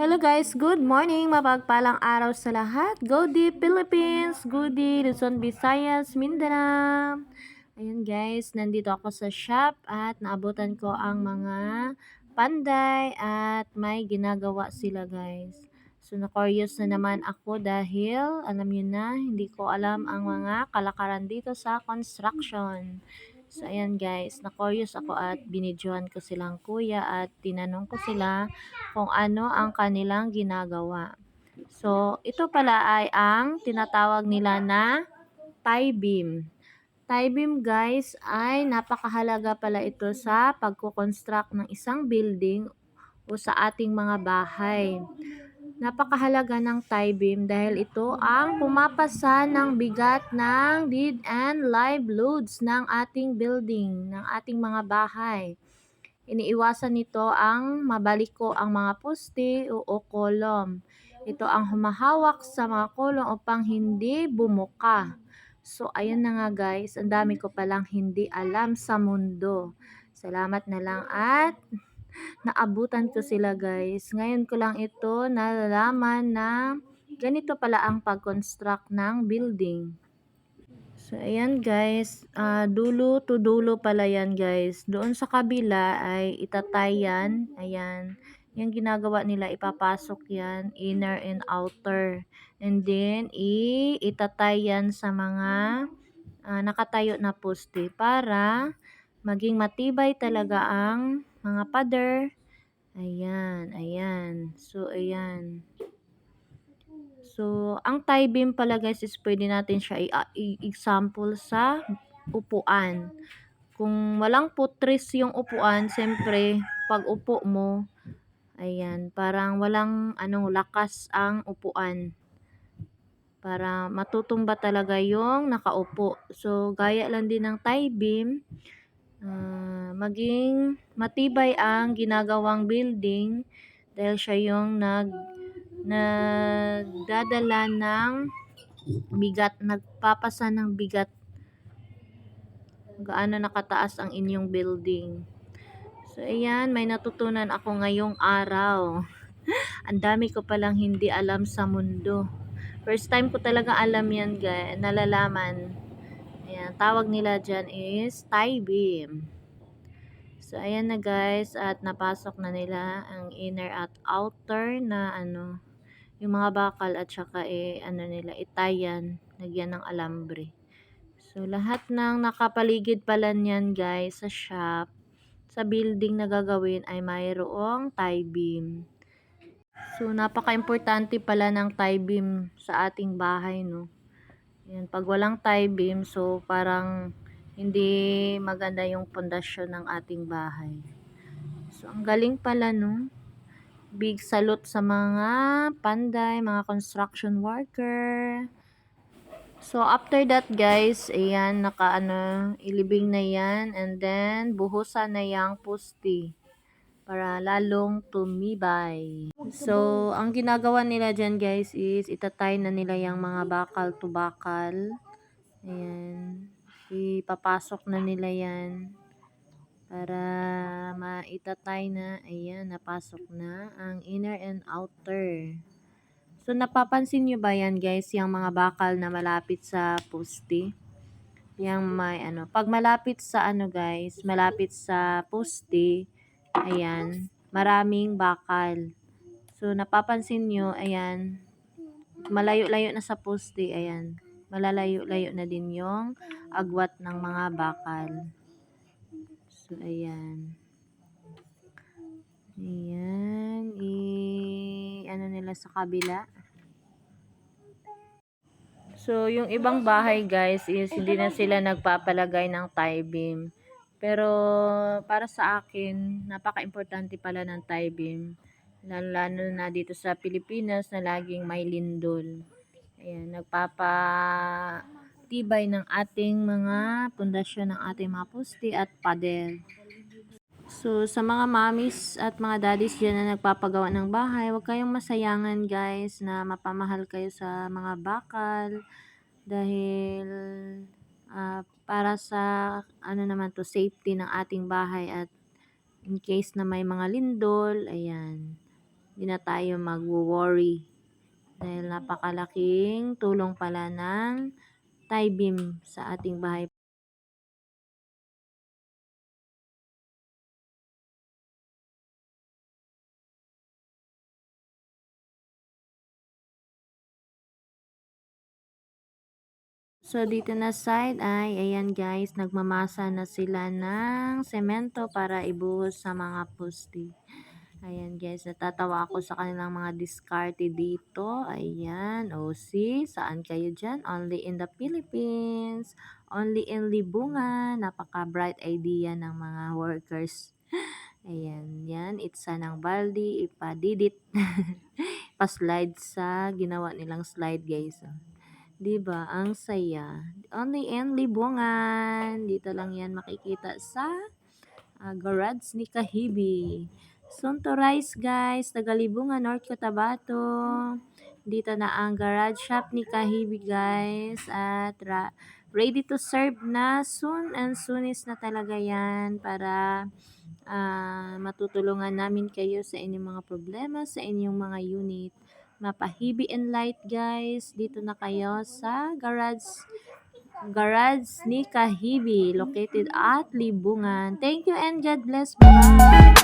Hello guys, good morning, mapagpalang araw sa lahat. Go Deep Philippines, Goody, Luzon, Visayas, Mindanao. Ayun guys, nandito ako sa shop at naabutan ko ang mga panday at may ginagawa sila guys. So na-curious na naman ako dahil alam niyo na, hindi ko alam ang mga kalakaran dito sa construction. So ayan guys, na-curious ako at binidyohan ko silang kuya at tinanong ko sila kung ano ang kanilang ginagawa. So ito pala ay ang tinatawag nila na tie beam. Tie beam guys ay napakahalaga pala ito sa pagko-construct ng isang building o sa ating mga bahay. Napakahalaga ng tie beam dahil ito ang pumapasa ng bigat ng dead and live loads ng ating building, ng ating mga bahay. Iniiwasan nito ang mabaliko ang mga poste o, o kolom. Ito ang humahawak sa mga kolong upang hindi bumuka. So, ayan na nga guys, ang dami ko palang hindi alam sa mundo. Salamat na lang at naabutan ko sila guys. Ngayon ko lang ito nalalaman na ganito pala ang pag-construct ng building. So, ayan guys, ah, dulo to dulo pala yan guys. Doon sa kabila ay itatay yan. Ayan, yung ginagawa nila, ipapasok yan, inner and outer. And then, i itatay yan sa mga ah, nakatayo na poste para maging matibay talaga ang mga pader. Ayan, ayan. So, ayan. So, ang tie beam pala guys is pwede natin siya i-example sa upuan. Kung walang putres yung upuan, siyempre, pag upo mo, ayan, parang walang anong lakas ang upuan. Para matutumba talaga yung nakaupo. So, gaya lang din ng tie beam, uh, maging matibay ang ginagawang building dahil siya yung nag nagdadala ng bigat, nagpapasa ng bigat gaano nakataas ang inyong building. So, ayan, may natutunan ako ngayong araw. ang dami ko palang hindi alam sa mundo. First time ko talaga alam yan, guys, nalalaman. Ayan, tawag nila dyan is tie beam. So, ayan na guys, at napasok na nila ang inner at outer na ano, yung mga bakal at saka eh, ano nila, itayan, nagyan ng alambre. So, lahat ng nakapaligid pala niyan guys sa shop, sa building na gagawin ay mayroong tie beam. So, napaka-importante pala ng tie beam sa ating bahay, no? Yan, pag walang tie beam, so parang hindi maganda yung pundasyon ng ating bahay. So, ang galing pala, no? big salute sa mga panday, mga construction worker. So, after that, guys, ayan, naka, ano, ilibing na yan. And then, buhusan na yung pusti para lalong tumibay. So, ang ginagawa nila dyan, guys, is itatay na nila yung mga bakal to bakal. Ayan. Ipapasok na nila yan para maitatay na ayan napasok na ang inner and outer so napapansin nyo ba yan guys yung mga bakal na malapit sa poste yung may ano pag malapit sa ano guys malapit sa poste ayan maraming bakal so napapansin nyo ayan malayo-layo na sa poste ayan malalayo-layo na din yung agwat ng mga bakal So, ayan. Ayan. I, ano nila sa kabila. So, yung ibang bahay guys is hindi na sila nagpapalagay ng tie beam. Pero, para sa akin, napaka-importante pala ng tie beam. Lalo, na dito sa Pilipinas na laging may lindol. Ayan, nagpapa tibay ng ating mga pundasyon ng ating mga poste at pader. So, sa mga mommies at mga daddies dyan na nagpapagawa ng bahay, huwag kayong masayangan guys na mapamahal kayo sa mga bakal dahil uh, para sa ano naman to safety ng ating bahay at in case na may mga lindol, ayan Hindi na tayo mag-worry. Dahil napakalaking tulong pala ng tie beam sa ating bahay. So, dito na side ay, ayan guys, nagmamasa na sila ng semento para ibuhos sa mga poste. Ayan guys, natatawa ako sa kanilang mga diskarte dito. Ayan, o see, saan kayo dyan? Only in the Philippines. Only in Libungan. Napaka-bright idea ng mga workers. Ayan, yan. Itsa ng baldi, ipadidit. Pa-slide sa ginawa nilang slide guys. Oh. 'Di ba? Ang saya. Only in Libungan. Dito lang 'yan makikita sa uh, garage ni Kahibi. Soon to rise guys, taga Libungan, North Cotabato. Dito na ang garage shop ni Kahibi guys at ra- ready to serve na soon and soonest na talaga 'yan para ah, matutulungan namin kayo sa inyong mga problema sa inyong mga unit mapahibi and light guys. Dito na kayo sa garage garage ni Kahibi located at Libungan. Thank you and God bless. Bye